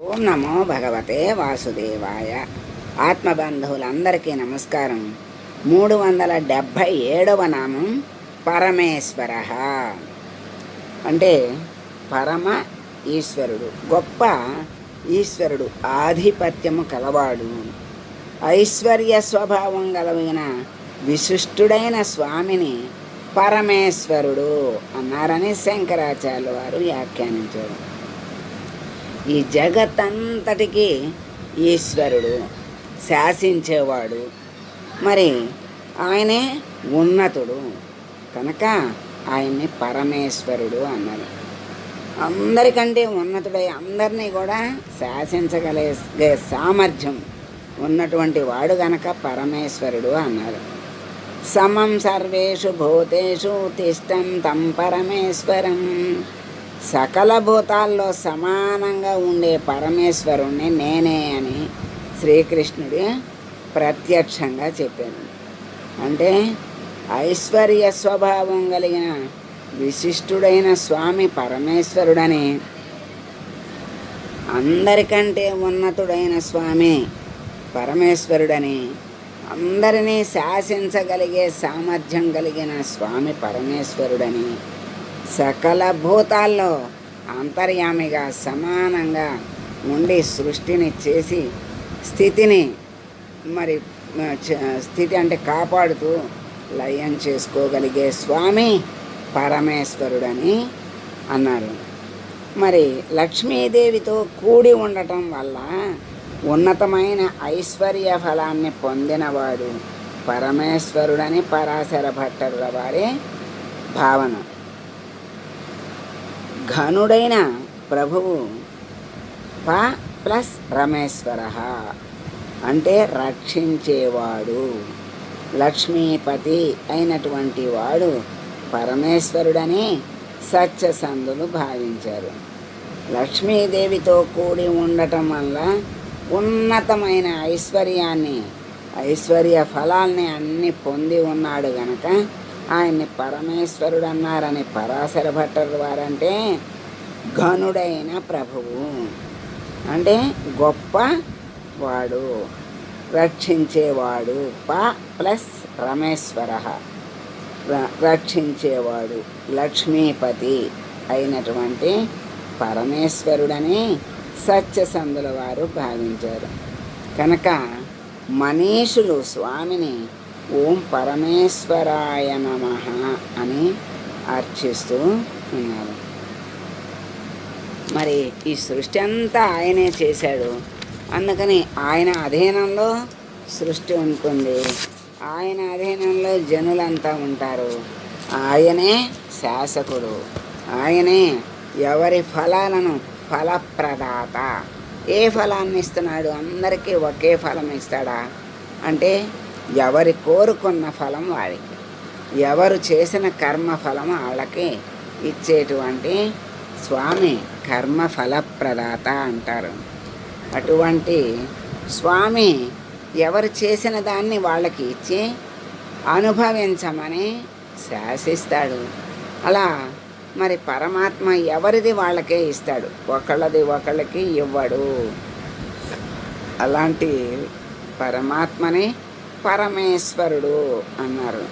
ఓం నమో భగవతే వాసుదేవాయ. ఆత్మబంధువులందరికీ నమస్కారం. మూడు వందల డెబ్భై ఏడవ నామం పరమేశ్వర. అంటే పరమ ఈశ్వరుడు గొప్ప ఈశ్వరుడు ఆధిపత్యము కలవాడు. ఐశ్వర్య స్వభావం కలవైన విశిష్టుడైన స్వామిని పరమేశ్వరుడు అన్నారని శంకరాచార్యుల వారు వ్యాఖ్యానించారు. ఈ జగత్తంతటికి ఈశ్వరుడు శాసించేవాడు. మరి ఆయనే ఉన్నతుడు. కనుక ఆయన్ని పరమేశ్వరుడు అన్నారు. అందరికంటే ఉన్నతుడై అందరినీ కూడా శాసించగలిగే సామర్థ్యం ఉన్నటువంటి వాడు గనక పరమేశ్వరుడు అన్నారు. సమం సర్వేషు భూతేషు తిష్టం తం పరమేశ్వరం. సకల భూతాల్లో సమానంగా ఉండే పరమేశ్వరుణ్ణి నేనే అని శ్రీకృష్ణుడు ప్రత్యక్షంగా చెప్పాను అంటే ఐశ్వర్య స్వభావం కలిగిన విశిష్టుడైన స్వామి పరమేశ్వరుడని అందరికంటే ఉన్నతుడైన స్వామి పరమేశ్వరుడని అందరినీ శాసించగలిగే సామర్థ్యం కలిగిన స్వామి పరమేశ్వరుడని సకల భూతాల్లో అంతర్యామిగా సమానంగా ఉండి సృష్టిని చేసి స్థితిని మరి స్థితి అంటే కాపాడుతూ లయం చేసుకోగలిగే స్వామి పరమేశ్వరుడని అన్నారు. మరి లక్ష్మీదేవితో కూడి ఉండటం వల్ల ఉన్నతమైన ఐశ్వర్య ఫలాన్ని పొందినవాడు పరమేశ్వరుడని పరాశర భట్టరుల వారి భావన. ఘనుడైన ప్రభువు ప ప్లస్ రమేశ్వర అంటే రక్షించేవాడు. లక్ష్మీపతి అయినటువంటి వాడు పరమేశ్వరుడని సత్యసంధులు భావించారు. లక్ష్మీదేవితో కూడి ఉండటం వల్ల ఉన్నతమైన ఐశ్వర్యాన్ని ఐశ్వర్య ఫలాల్ని అన్ని పొంది ఉన్నాడు గనక ఆయన్ని పరమేశ్వరుడు అన్నారని పరాశర భట్టరు వారంటే ఘనుడైన ప్రభువు. అంటే గొప్ప వాడు రక్షించేవాడు. ప ప్లస్ రమేశ్వర ర- రక్షించేవాడు లక్ష్మీపతి అయినటువంటి పరమేశ్వరుడని సత్యసంధుల వారు భావించారు. కనుక మనీషులు స్వామిని ఓం పరమేశ్వరాయ నమ అని అర్చిస్తూ ఉన్నారు. మరి ఈ సృష్టి అంతా ఆయనే చేశాడు. అందుకని ఆయన అధీనంలో సృష్టి ఉంటుంది. ఆయన అధీనంలో జనులంతా ఉంటారు. ఆయనే శాసకుడు. ఆయనే ఎవరి ఫలాలను ఫలప్రదాత. ఏ ఫలాన్ని ఇస్తున్నాడు? అందరికీ ఒకే ఫలం ఇస్తాడా? అంటే ఎవరి కోరుకున్న ఫలం వాడికి. ఎవరు చేసిన కర్మ ఫలం వాళ్ళకి ఇచ్చేటువంటి స్వామి కర్మ ఫలప్రదాత అంటారు. అటువంటి స్వామి ఎవరు చేసిన దాన్ని వాళ్ళకి ఇచ్చి అనుభవించమని శాసిస్తాడు. అలా మరి పరమాత్మ ఎవరిది వాళ్ళకే ఇస్తాడు? ఒకళ్ళది ఒకళ్ళకి ఇవ్వడు. అలాంటి పరమాత్మని పరమేశ్వరుడు అన్నారు.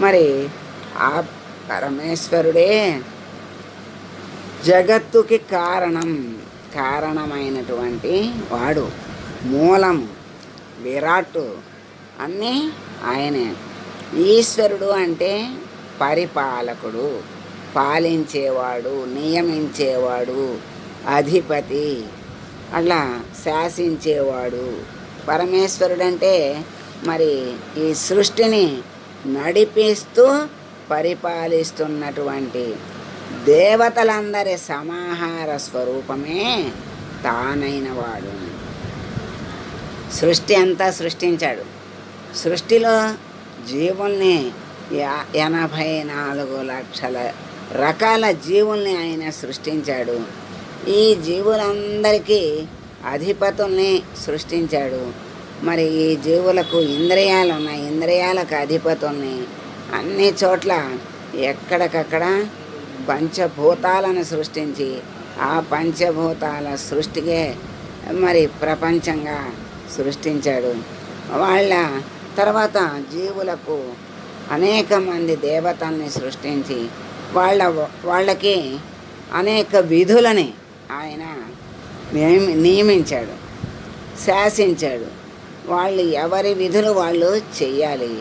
మరి ఆ పరమేశ్వరుడే జగత్తుకి కారణం కారణమైనటువంటి వాడు. మూలం విరాట్ అన్నీ ఆయనే. ఈశ్వరుడు అంటే పరిపాలకుడు పాలించేవాడు నియమించేవాడు అధిపతి అట్లా శాసించేవాడు. పరమేశ్వరుడు అంటే మరి ఈ సృష్టిని నడిపిస్తూ పరిపాలిస్తున్నటువంటి దేవతలందరి సమాహార స్వరూపమే తానైన వాడు. సృష్టి అంతా సృష్టించాడు. సృష్టిలో జీవుల్ని యా- ఎనభై నాలుగు లక్షల రకాల జీవుల్ని ఆయన సృష్టించాడు. ఈ జీవులందరికీ అధిపతుల్ని సృష్టించాడు. మరి ఈ జీవులకు ఇంద్రియాలు ఉన్నాయి. ఇంద్రియాలకు అధిపతుల్ని అన్ని చోట్ల ఎక్కడికక్కడ పంచభూతాలను సృష్టించి ఆ పంచభూతాల సృష్టికే మరి ప్రపంచంగా సృష్టించాడు. వాళ్ళ తర్వాత జీవులకు అనేక మంది దేవతల్ని సృష్టించి వాళ్ళ వాళ్ళకి అనేక విధులని ఆయన నియమి నియమించాడు శాసించాడు. వాళ్ళు ఎవరి విధులు వాళ్ళు చెయ్యాలి.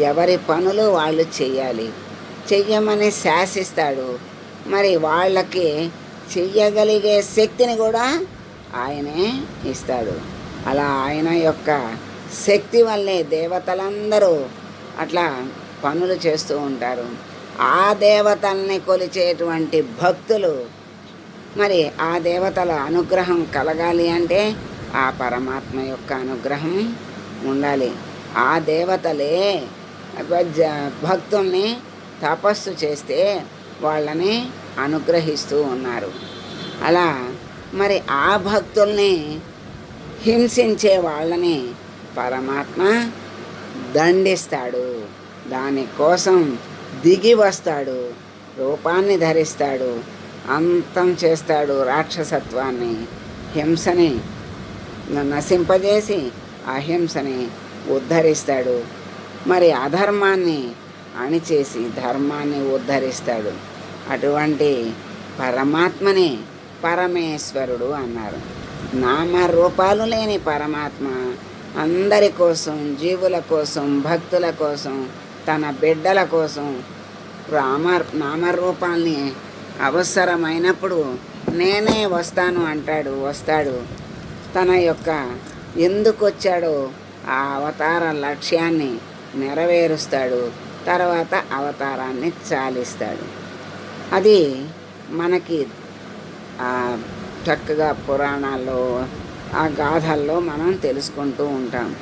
ఎవరి పనులు వాళ్ళు చెయ్యాలి. చెయ్యమని శాసిస్తాడు. మరి వాళ్ళకి చెయ్యగలిగే శక్తిని కూడా ఆయనే ఇస్తాడు. అలా ఆయన యొక్క శక్తి వల్లే దేవతలందరూ అట్లా పనులు చేస్తూ ఉంటారు. ఆ దేవతల్ని కొలిచేటువంటి భక్తులు మరి ఆ దేవతల అనుగ్రహం కలగాలి అంటే ఆ పరమాత్మ యొక్క అనుగ్రహం ఉండాలి. ఆ దేవతలే భక్తుల్ని తపస్సు చేస్తే వాళ్ళని అనుగ్రహిస్తూ ఉన్నారు. అలా మరి ఆ భక్తుల్ని హింసించే వాళ్ళని పరమాత్మ దండిస్తాడు. దానికోసం దిగి వస్తాడు రూపాన్ని ధరిస్తాడు అంతం చేస్తాడు రాక్షసత్వాన్ని హింసని నశింపజేసి అహింసని ఉద్ధరిస్తాడు. మరి అధర్మాన్ని అణిచేసి ధర్మాన్ని ఉద్ధరిస్తాడు. అటువంటి పరమాత్మని పరమేశ్వరుడు అన్నారు. నామరూపాలు లేని పరమాత్మ అందరి కోసం జీవుల కోసం భక్తుల కోసం తన బిడ్డల కోసం రామ నామరూపాల్ని అవసరమైనప్పుడు నేనే వస్తాను అంటాడు వస్తాడు. తన యొక్క ఎందుకు వచ్చాడో ఆ అవతార లక్ష్యాన్ని నెరవేరుస్తాడు. తర్వాత అవతారాన్ని చాలిస్తాడు. అది మనకి చక్కగా పురాణాల్లో ఆ గాథల్లో మనం తెలుసుకుంటూ ఉంటాం.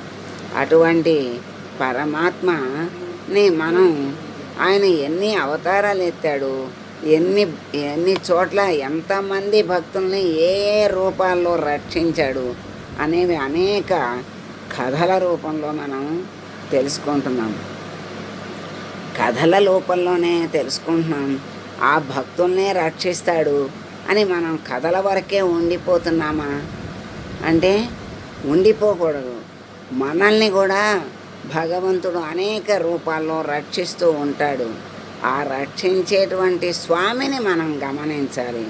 అటువంటి పరమాత్మని మనం ఆయన ఎన్ని అవతారాలు ఎత్తాడు? ఎన్ని ఎన్ని చోట్ల ఎంతమంది భక్తుల్ని ఏ రూపాల్లో రక్షించాడు అనేవి అనేక కథల రూపంలో మనం తెలుసుకుంటున్నాం. కథల రూపంలోనే తెలుసుకుంటున్నాం. ఆ భక్తుల్నే రక్షిస్తాడు అని మనం కథల వరకే ఉండిపోతున్నామా? అంటే ఉండిపోకూడదు. మనల్ని కూడా భగవంతుడు అనేక రూపాల్లో రక్షిస్తూ ఉంటాడు. ఆ రక్షించేటువంటి స్వామిని మనం గమనించాలి.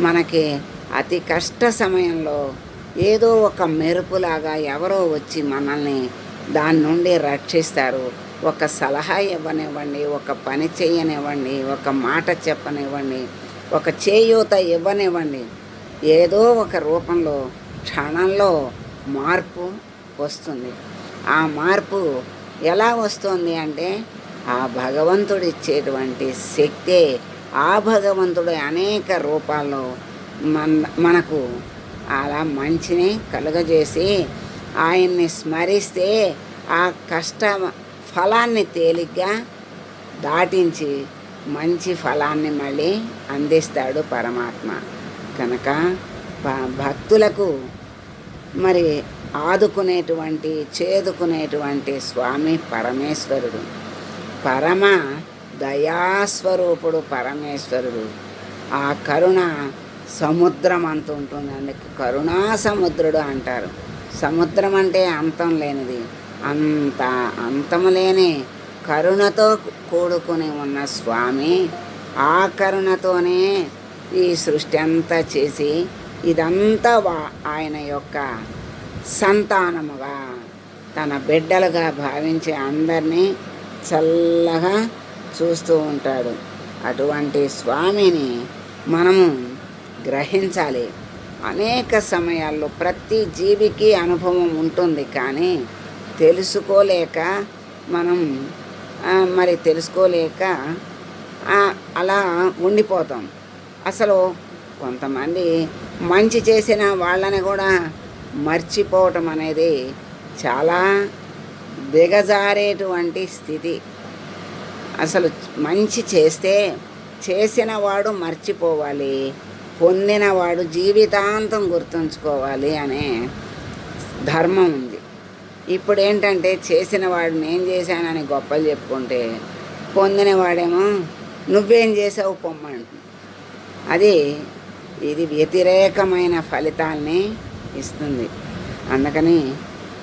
మనకి అతి కష్ట సమయంలో ఏదో ఒక మెరుపులాగా ఎవరో వచ్చి మనల్ని దాని నుండి రక్షిస్తారు. ఒక సలహా ఇవ్వనివ్వండి ఒక పని చేయనివ్వండి ఒక మాట చెప్పనివ్వండి ఒక చేయూత ఇవ్వనివ్వండి. ఏదో ఒక రూపంలో క్షణంలో మార్పు వస్తుంది. ఆ మార్పు ఎలా వస్తుంది అంటే ఆ భగవంతుడు ఇచ్చేటువంటి శక్తే ఆ భగవంతుడు అనేక రూపాల్లో మన మనకు అలా మంచిని కలుగజేసి ఆయన్ని స్మరిస్తే ఆ కష్ట ఫలాన్ని తేలిగ్గా దాటించి మంచి ఫలాన్ని మళ్ళీ అందిస్తాడు పరమాత్మ. కనుక భ- భక్తులకు మరి ఆదుకునేటువంటి చేదుకునేటువంటి స్వామి పరమేశ్వరుడు. పరమ దయాస్వరూపుడు పరమేశ్వరుడు. ఆ కరుణ సముద్రం అంత ఉంటుంది. అందుకు కరుణా సముద్రుడు అంటారు. సముద్రం అంటే అంతం లేనిది. అంత అంతము లేని కరుణతో కూడుకుని ఉన్న స్వామి ఆ కరుణతోనే ఈ సృష్టి అంతా చేసి ఇదంతా వా- ఆయన యొక్క సంతానముగా తన బిడ్డలుగా భావించి అందరినీ చల్లగా చూస్తూ ఉంటాడు. అటువంటి స్వామిని మనము గ్రహించాలి. అనేక సమయాల్లో ప్రతి జీవికి అనుభవం ఉంటుంది కానీ తెలుసుకోలేక మనం మరి తెలుసుకోలేక అలా ఉండిపోతాం. అసలు కొంతమంది మంచి చేసిన వాళ్ళని కూడా మర్చిపోవటం అనేది చాలా దిగజారేటువంటి స్థితి. అసలు మంచి చేస్తే చేసిన వాడు మర్చిపోవాలి పొందినవాడు జీవితాంతం గుర్తుంచుకోవాలి అనే ధర్మం ఉంది. ఇప్పుడు ఏంటంటే చేసిన వాడు నేను చేశానని గొప్పలు చెప్పుకుంటే పొందినవాడేమో నువ్వేం చేసావు పొమ్మంటు అది ఇది వ్యతిరేకమైన ఫలితాల్ని ఇస్తుంది. అందుకని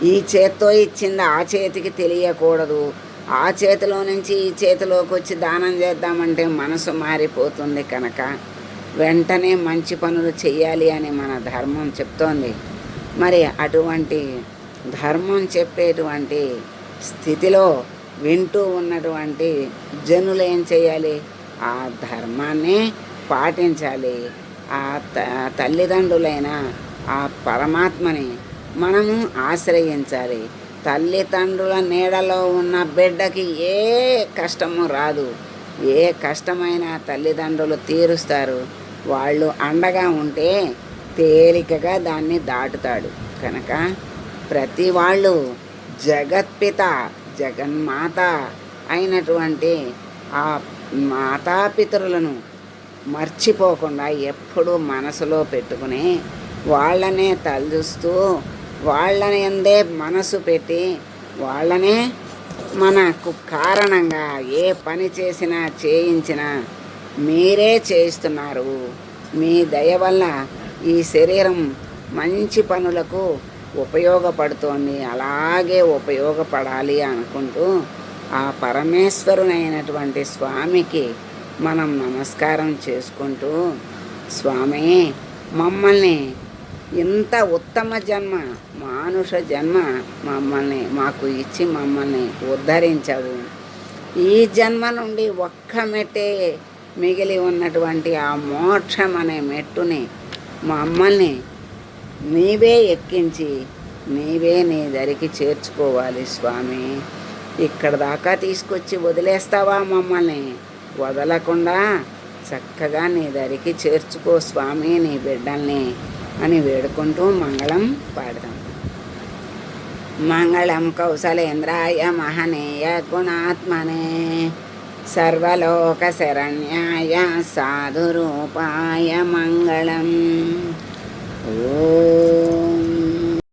ఈ చేత్తో ఇచ్చింది ఆ చేతికి తెలియకూడదు. ఆ చేతిలో నుంచి ఈ చేతిలోకి వచ్చి దానం చేద్దామంటే మనసు మారిపోతుంది కనుక వెంటనే మంచి పనులు చేయాలి అని మన ధర్మం చెప్తోంది. మరి అటువంటి ధర్మం చెప్పేటువంటి స్థితిలో వింటూ ఉన్నటువంటి జనులు ఏం చేయాలి ఆ ధర్మాన్ని పాటించాలి. ఆ త తల్లిదండ్రులైన ఆ పరమాత్మని మనము ఆశ్రయించాలి. తల్లిదండ్రుల నీడలో ఉన్న బిడ్డకి ఏ కష్టము రాదు. ఏ కష్టమైన తల్లిదండ్రులు తీరుస్తారు. వాళ్ళు అండగా ఉంటే తేలికగా దాన్ని దాటుతాడు. కనుక ప్రతి వాళ్ళు జగత్పిత జగన్మాత అయినటువంటి ఆ మాతాపితరులను మర్చిపోకుండా ఎప్పుడూ మనసులో పెట్టుకుని వాళ్ళనే తలుస్తూ వాళ్ళని ఎందే మనసు పెట్టి వాళ్ళనే మనకు కారణంగా ఏ పని చేసినా చేయించినా మీరే చేయిస్తున్నారు. మీ దయ వల్ల ఈ శరీరం మంచి పనులకు ఉపయోగపడుతోంది. అలాగే ఉపయోగపడాలి అనుకుంటూ ఆ పరమేశ్వరునైనటువంటి స్వామికి మనం నమస్కారం చేసుకుంటూ స్వామి మమ్మల్ని ఇంత ఉత్తమ జన్మ మానుష జన్మ మమ్మల్ని మాకు ఇచ్చి మమ్మల్ని ఉద్ధరించావు ఈ జన్మ నుండి ఒక్క మెట్టే మిగిలి ఉన్నటువంటి ఆ మోక్షం అనే మెట్టుని మమ్మల్ని నీవే ఎక్కించి నీవే నీ దరికి చేర్చుకోవాలి స్వామి. ఇక్కడ దాకా తీసుకొచ్చి వదిలేస్తావా మమ్మల్ని? వదలకుండా చక్కగా నీ దరికి చేర్చుకో స్వామి నీ బిడ్డల్ని. అని వేడుకుంటూ మంగళం పాడదాం. మంగళం కౌసలేంద్రాయ మహనీయ గుణాత్మనే సర్వలోక శరణ్యాయ సాధురూపాయ మంగళం. ఓ